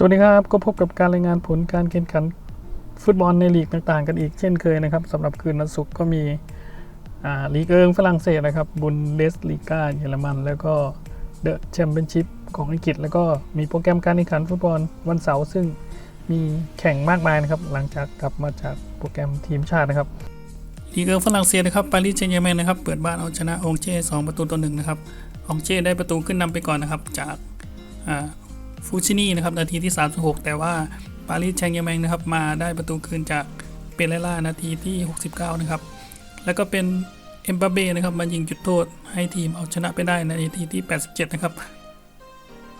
สวัสดีครับ ก็พบกับการรายงานผลการแข่งขันฟุตบอลในลีกต่างๆ กันอีกเช่นเคยนะครับสำหรับคืนวันศุกร์ก็มีลีกเอิงฝรั่งเศสนะครับบุนเดสลีกาเยอรมัน แล้วก็เดอะแชมเปี้ยนชิพของอังกฤษ แล้วก็มีโปรแกรมการแข่งขันฟุตบอลวันเสาร์ซึ่งมีแข่งมากมายนะครับ หลังจากกลับมาจากโปรแกรมทีมชาตินะครับลีกเอิงฝรั่งเศสนะครับปารีสแซงต์แชร์แมงนะครับเปิดบ้านเอาชนะองเจ้สองประตูต่อหนึ่งนะครับองเจ้ได้ประตูขึ้นนำไปก่อนนะครับจาก ฟูชินี่นะครับนาทีที่ 36 แต่ว่าปารีสแชงยาแมงนะครับมาได้ประตูคืนจากเปเรล่านาทีที่ 69 นะครับ แล้วก็เป็นเอ็มบาเบ้นะครับมายิงจุดโทษให้ทีมเอาชนะไปได้ในนาทีที่ 87 นะครับ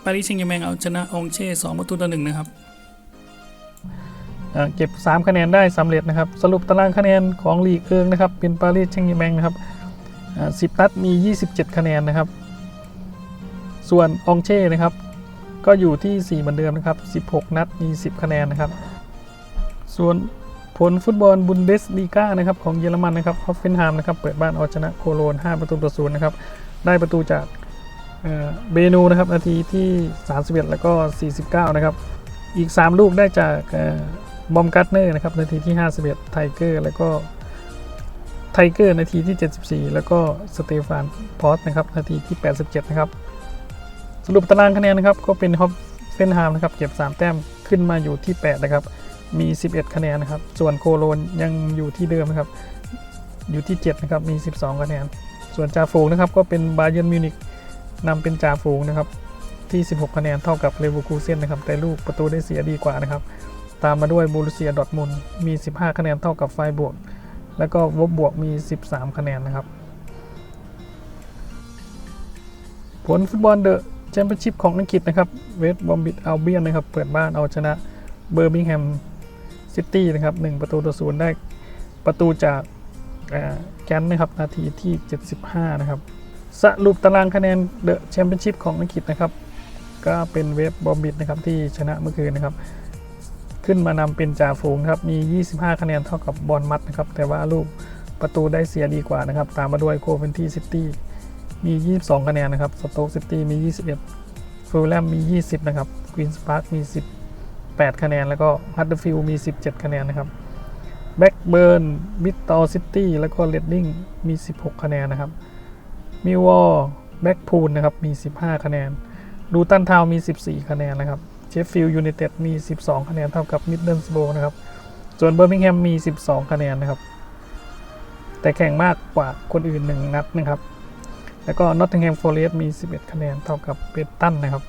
ปารีสแชงยาแมงเอาชนะองเช่ 2 ประตูต่อหนึ่งนะครับเก็บ 3 คะแนนได้สำเร็จนะครับ สรุปตารางคะแนนของลีกเอิงนะครับ เป็นปารีสแชงยาแมงนะครับอ่า10นัดมี 27 คะแนนนะครับ ส่วนองเช่นะครับ ก็อยู่ที่ 4 เหมือนเดิมนะครับ 16 นัดมี 10 คะแนนนะครับ ส่วนผลฟุตบอลบุนเดสลีกานะครับของเยอรมันนะครับฮอฟเฟนไฮม์นะครับเปิดบ้านเอาชนะโคโลน 5 ประตูต่อศูนย์นะครับได้ประตูจากเบนูนะครับนาทีที่ 31 แล้วก็ 49 นะครับ อีก 3 ลูกได้จากบอมกัตเนอร์นะครับนาทีที่ 51 ไทเกอร์แล้วก็ไทเกอร์นาทีที่ 74 แล้วก็สเตฟานพอสนะครับนาทีที่ 87 นะครับ รุปตารางคะแนนนะครับก็เป็นฮอปเฟนไฮมนะครับเก็บ 3 แต้มขึ้นมาอยู่ที่ 8 นะครับ มี 11 คะแนนนะครับ ส่วนโคโลนยังอยู่ที่เดิมนะครับ อยู่ที่ 7 นะครับ มี 12 คะแนน ส่วนจ่าฝูงนะครับก็เป็นบาเยิร์นมิวนิกนำเป็นจ่าฝูงนะครับที่ 16 คะแนนเท่ากับเลเวอร์คูเซนนะครับแต่ลูกประตูได้เสียดีกว่านะครับ ตามมาด้วยบูรุเซียดอทมุนมี 15 คะแนนเท่ากับไฟบวกแล้วก็วบบวกมี 13 คะแนนนะครับ ผลฟุตบอลเดอะ แชมเปี้ยนชิพของอังกฤษนะครับเวสต์บอมบิดอัลเบียนนะครับ เปิดบ้านเอาชนะเบอร์มิงแฮมซิตี้นะครับ1ประตูต่อศูนย์ได้ประตูจากแกนนะครับนาทีที่ 75 นะครับ สรุปตารางคะแนนเดอะแชมเปี้ยนชิพของอังกฤษนะครับ ก็เป็นเวสต์บอมบิดนะครับที่ชนะเมื่อคืนนะครับ ขึ้นมานำเป็นจ่าฝูงครับมี 25 คะแนนเท่ากับบอลมัดนะครับ แต่ว่าลูกประตูได้เสียดีกว่านะครับ ตามมาด้วยโคเวนที่ซิตี้ มี 22 คะแนนนะครับสโต๊กซิตี้มี 21ฟูลแลมมี 20 นะครับควีนส์พาร์คมี 18 คะแนน แล้วก็ฮัตเดอร์ฟิลด์มี 17 คะแนนนะครับแบ็กเบิร์นมิดตอลซิตี้แล้วก็เรดดิ้งมี 16 คะแนนนะครับมิวอลแบ็กพูลนะครับมี 15 คะแนนดูตันทาวมี 14 คะแนนนะครับเชฟฟิลด์ยูไนเต็ดมี 12 คะแนนเท่ากับมิดเดิลสโบนะครับส่วนเบอร์มิงแฮมมี 12 คะแนนนะครับ แต่แข่งมากกว่าคนอื่น 1 นัดนะครับ แล้วก็ Nottingham Forest มี 11 คะแนนเท่ากับเบรตันนะครับ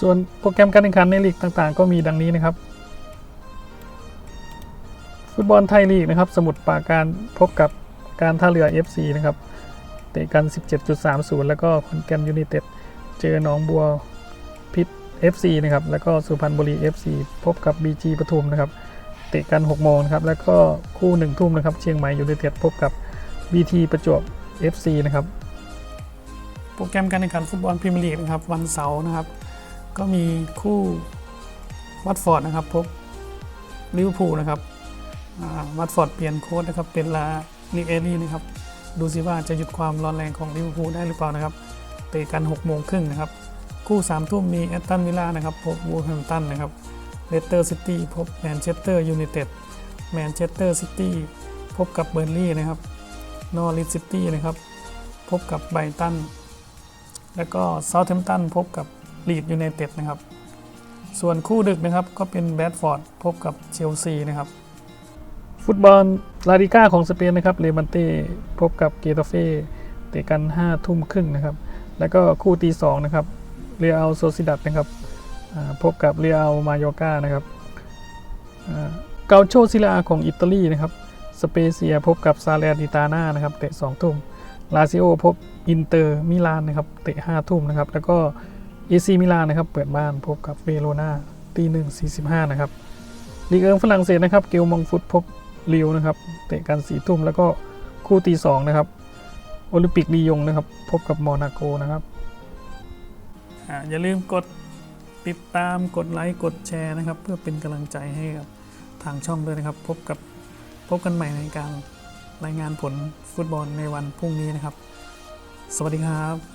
ส่วนโปรแกรมการแข่งขันในลีกต่างๆ ก็มีดังนี้นะครับ ฟุตบอลไทยลีกนะครับ สมุทรปราการพบกับการท่าเรือ FC นะครับเตะกัน 17.30 แล้วก็คอนแกนยูไนเต็ดเจอหนองบัวพิษ FC นะครับ แล้วก็สุพรรณบุรี FC พบกับ BG ปทุมนะครับ เตะกัน 6 โมงครับ แล้วก็คู่ 1 ทุ่มนะครับ เชียงใหม่ยูไนเต็ดพบกับ BT ประจวบ FC นะครับ โปรแกรมการแข่งขันฟุตบอลพรีเมียร์ลีกนะครับ วันเสาร์นะครับ ก็มีคู่วัตฟอร์ดนะครับ พบลิเวอร์พูลนะครับวัตฟอร์ดเปลี่ยนโค้ชนะครับ เป็นลานิเอลี่นะครับ ดูสิว่าจะหยุดความร้อนแรงของลิเวอร์พูลได้หรือเปล่านะครับ เตะกัน 6 โมงครึ่งนะครับ คู่3ทุ่มมีแอตตันวิลล่านะครับ พบวูลแฮมตันนะครับ เลสเตอร์ซิตี้พบแมนเชสเตอร์ยูไนเต็ดแมนเชสเตอร์ซิตี้พบกับเบอร์ลี่นะครับนอริสซิตี้นะครับพบกับไบรตันแล้วก็เซาท์แฮมป์ตันพบกับลีดยูไนเต็ดนะครับ ส่วนคู่ดึกนะครับก็เป็นแบดฟอร์ดพบกับเชลซีนะครับ ฟุตบอลลาลิก้าของสเปนนะครับเลมันเต้พบกับเกตาเฟ่เตะกัน5ทุ่มครึ่งนะครับ แล้วก็คู่ตีสองนะครับเรียลโซซิดัดนะครับ พบกับเรียลมาโยกานะครับเกาโชซิลาของอิตาลีนะครับ สเปเซียพบกับซาเลนิตาน่านะครับเตะ2ทุ่ม ลาซิโอพบอินเตอร์มิลานนะครับเตะ5ทุ่มนะครับ แล้วก็เอซีมิลานนะครับเปิดบ้านพบกับเวโรนาตีหนึ่งสี่สิบห้านะครับลีกเอิงฝรั่งเศสนะครับเกลมองฟุตพบลิวนะครับเตะกันสี่ทุ่มแล้วก็คู่ตีสองนะครับโอลิมปิกลียงนะครับ พบกับโมนาโกนะครับออย่าลืมกด ติดตามกดไลค์กดแชร์นะครับ เพื่อเป็นกำลังใจให้กับทางช่องด้วยนะครับ พบกับพบกันใหม่ในการรายงานผลฟุตบอลในวันพรุ่งนี้นะครับ สวัสดีครับ